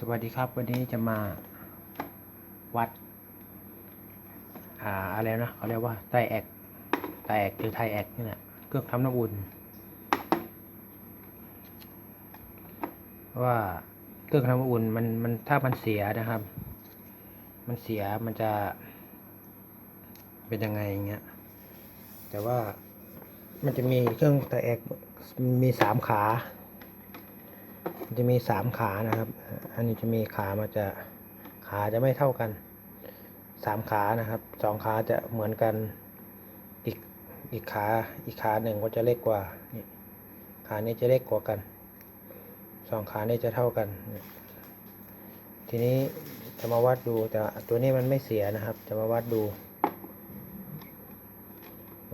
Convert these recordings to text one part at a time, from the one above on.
สวัสดีครับวันนี้จะมาวัด อ่าอะไรนะเขาเรียกว่าไตแอกไตแอกหรือไทยแอกนี่แหละเครื่องทำน้ำอุ่นว่าเครื่องทำน้ำอุ่นมันมันถ้ามันเสียนะครับ มันเสียมันจะ เป็นยังไงอย่างเงี้ยแต่ว่ามันจะมีเครื่องไตแอกมีสามขา จะมีสามขานะครับ อันนี้จะมีขามาจะขาจะไม่เท่ากันสามขานะครับสองขาจะเหมือนกันอีกอีกขาอีกขาหนึ่งก็จะเล็กกว่านี่ขานี้จะเล็กกว่ากันสองขานี้จะเท่ากัน ทีนี้จะมาวัดดูแต่ตัวนี้มันไม่เสียนะครับ จะมาวัดดู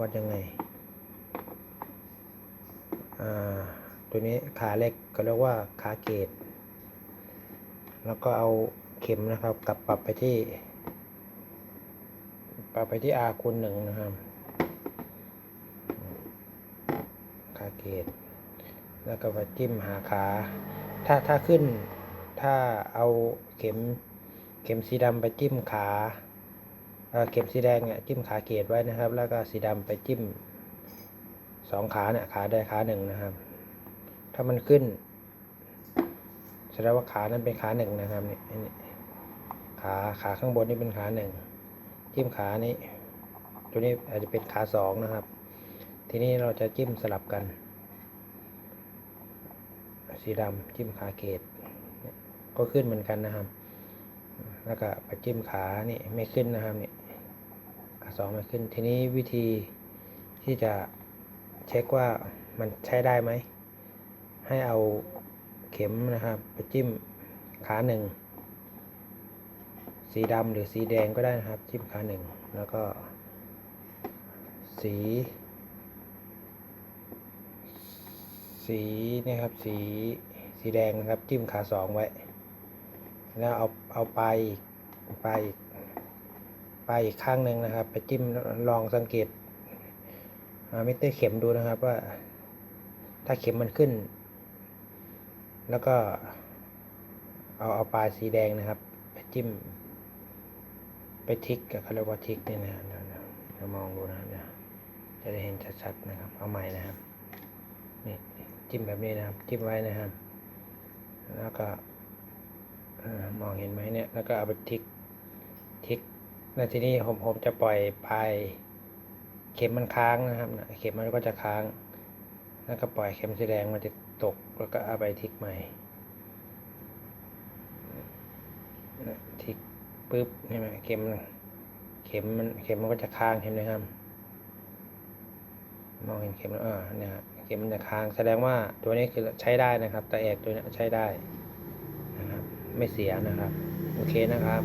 วัดยังไงอ่า ตัวนี้ขาเล็กก็เรียกว่าขาเกตแล้วก็เอาเข็มนะครับกลับปรับไปที่ ปรับไปที่ R คูณหนึ่งนะครับขาเกตแล้วก็มาจิ้มหาขา ถ้าถ้าขึ้นถ้าเอาเข็มเข็มสีดำไปจิ้มขาเอ่อเข็มสีแดงเนี่ยจิ้มขาเกตไว้นะครับ แล้วก็สีดำไปจิ้มสองขาเนี่ยขาใดขาหนึ่งนะครับ ถ้ามันขึ้นแสดงว่าขานั้นเป็นขาหนึ่งนะครับนี่อันนี้ขาขาข้างบนนี่เป็นขาหนึ่งจิ้มขานี้ตัวนี้อาจจะเป็นขาสองนะครับ ทีนี้เราจะจิ้มสลับกัน สีดำจิ้มขาเกตก็ขึ้นเหมือนกันนะครับ แล้วก็ไปจิ้มขานี่ไม่ขึ้นนะครับนี่ขาสองไม่ขึ้น ทีนี้วิธีที่จะเช็คว่ามันใช้ได้ไหม ให้เอาเข็มนะครับ ไปจิ้มขาหนึ่ง สีดำหรือสีแดงก็ได้นะครับ จิ้มขาหนึ่ง แล้วก็ สี สีนี่ครับสีสีแดงนะครับ จิ้มขาสองไว้ แล้วเอาเอาปลายอีกปลายอีกปลายอีกข้างหนึ่งนะครับ ไปจิ้มลองสังเกตมิเตอร์เข็มดูนะครับว่าถ้าเข็มมันขึ้น แล้วก็เอาเอาปลายสีแดงนะครับ ไปจิ้ม ไปทิกเขาเรียกว่าทิกนี่นะเดี๋ยวมองดูนะเดี๋ยวจะได้เห็นชัดๆนะครับ เอาใหม่นะครับนี่จิ้มแบบนี้นะครับ จิ้มไว้นะครับ แล้วก็มองเห็นไหมเนี่ย แล้วก็เอาไปทิกทิกแล้วทีนี้ผมผมจะปล่อยปลายเข็มมันค้างนะครับเข็มมันก็จะค้าง แล้วก็ปล่อยเข็มสีแดงมันจะ ตกแล้วก็เอาไปทิกใหม่ทิกปุ๊บใช่ไหมเข็มเข็มมันเข็มมันก็จะค้างเห็นไหมครับมองเห็นเข็มแล้วอ่าเนี่ยเข็มมันจะค้างแสดงว่าตัวนี้คือใช้ได้นะครับตะแอกตัวนี้ใช้ได้นะครับไม่เสียนะครับ โอเคนะครับ